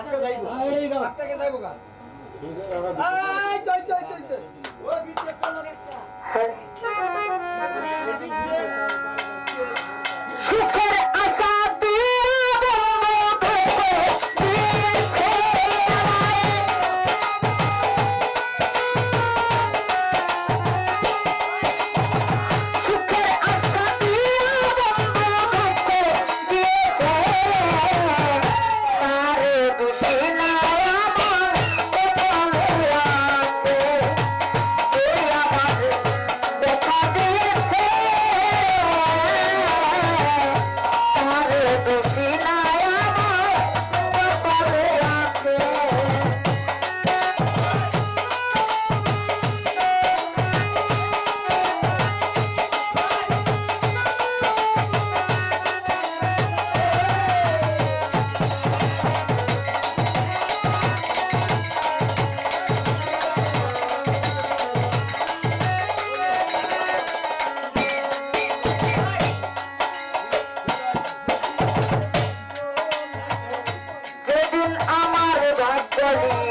আজকে যাইবো। আজকে যাইবো গা। আই চল চল চল চল। সুখ বলি